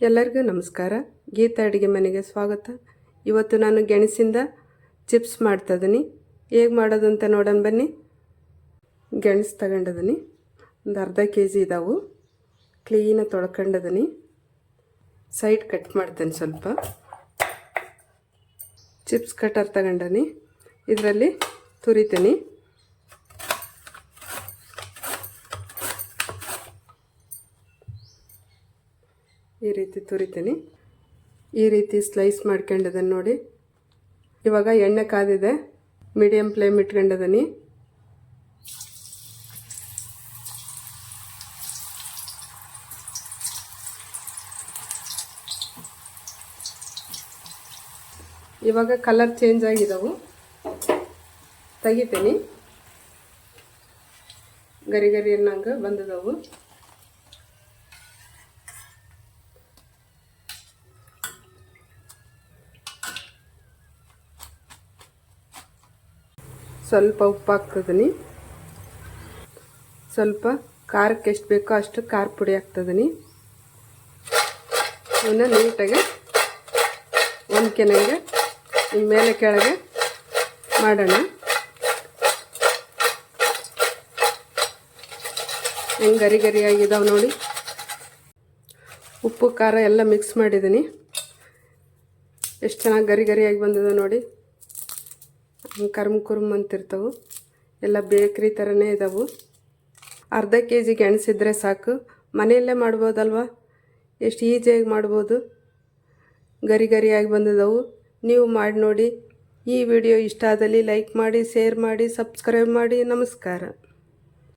ಎಲ್ಲರಿಗೂ ನಮಸ್ಕಾರ. ಗೀತಾ ಅಡುಗೆ ಮನೆಗೆ ಸ್ವಾಗತ. ಇವತ್ತು ನಾನು ಗೆಣಸಿಂದ ಚಿಪ್ಸ್ ಮಾಡ್ತಾಯಿದ್ದೀನಿ ಹೇಗೆ ಮಾಡೋದು ಅಂತ ನೋಡೋಣ ಬನ್ನಿ. ಗೆಣಸು ತಗೊಂಡಿದ್ದೀನಿ ಒಂದು ಅರ್ಧ ಕೆ ಜಿ ಇದಾವು ಕ್ಲೀನಾಗಿ ತೊಳ್ಕೊಂಡಿದ್ದೀನಿ ಸೈಡ್ ಕಟ್ ಮಾಡ್ತೇನೆ ಸ್ವಲ್ಪ. ಚಿಪ್ಸ್ ಕಟರ್ ತಗೊಂಡನಿ ಇದರಲ್ಲಿ ತುರಿತೀನಿ. ಈ ರೀತಿ ತುರಿತೀನಿ. ಈ ರೀತಿ ಸ್ಲೈಸ್ ಮಾಡ್ಕೊಂಡಿದ್ದೀನಿ ನೋಡಿ. ಇವಾಗ ಎಣ್ಣೆ ಕಾದಿದೆ. ಮೀಡಿಯಮ್ ಫ್ಲೇಮ್ ಇಟ್ಕೊಂಡಿದ್ದೀನಿ ಇವಾಗ ಕಲರ್ ಚೇಂಜ್ ಆಗಿದಾವು. ತೆಗಿತೀನಿ. ಗರಿ ಗರಿ ಅನ್ನಂಗೆ ಬಂದಿದವು. ಸ್ವಲ್ಪ ಉಪ್ಪು ಹಾಕ್ತದೀನಿ ಸ್ವಲ್ಪ ಖಾರಕ್ಕೆ ಎಷ್ಟು ಬೇಕೋ ಅಷ್ಟು ಖಾರ ಪುಡಿ ಹಾಕ್ತದೀನಿ. ಇನ್ನು ನೀಟಾಗಿ ಈ ಮೇಲೆ ಕೆಳಗೆ ಮಾಡೋಣ. ಹೆಂಗೆ ಗರಿ ಗರಿ ಆಗಿದಾವೆ ನೋಡಿ. ಉಪ್ಪು, ಖಾರ ಎಲ್ಲ ಮಿಕ್ಸ್ ಮಾಡಿದ್ದೀನಿ ಎಷ್ಟು ಚೆನ್ನಾಗಿ ಗರಿ ಗರಿಯಾಗಿ ಬಂದಿದೆ ನೋಡಿ. ಕರ್ಮ್ ಕುರ್ಮ್ ಅಂತಿರ್ತವೆ. ಎಲ್ಲ ಬೇಕ್ರಿ ಥರನೇ ಇದ್ದಾವೆ ಅರ್ಧ ಕೆ ಜಿ ಗೆಣಸಿದ್ರೆ ಸಾಕು. ಮನೆಯಲ್ಲೇ ಮಾಡ್ಬೋದಲ್ವ? ಎಷ್ಟು ಈಸಿಯಾಗಿ ಮಾಡ್ಬೋದು. ಗರಿ ಗರಿಯಾಗಿ ಬಂದಿದ್ದವು ನೀವು ಮಾಡಿ ನೋಡಿ. ಈ ವಿಡಿಯೋ ಇಷ್ಟ ಆದಲ್ಲಿ ಲೈಕ್ ಮಾಡಿ, ಶೇರ್ ಮಾಡಿ, ಸಬ್ಸ್ಕ್ರೈಬ್ ಮಾಡಿ. ನಮಸ್ಕಾರ.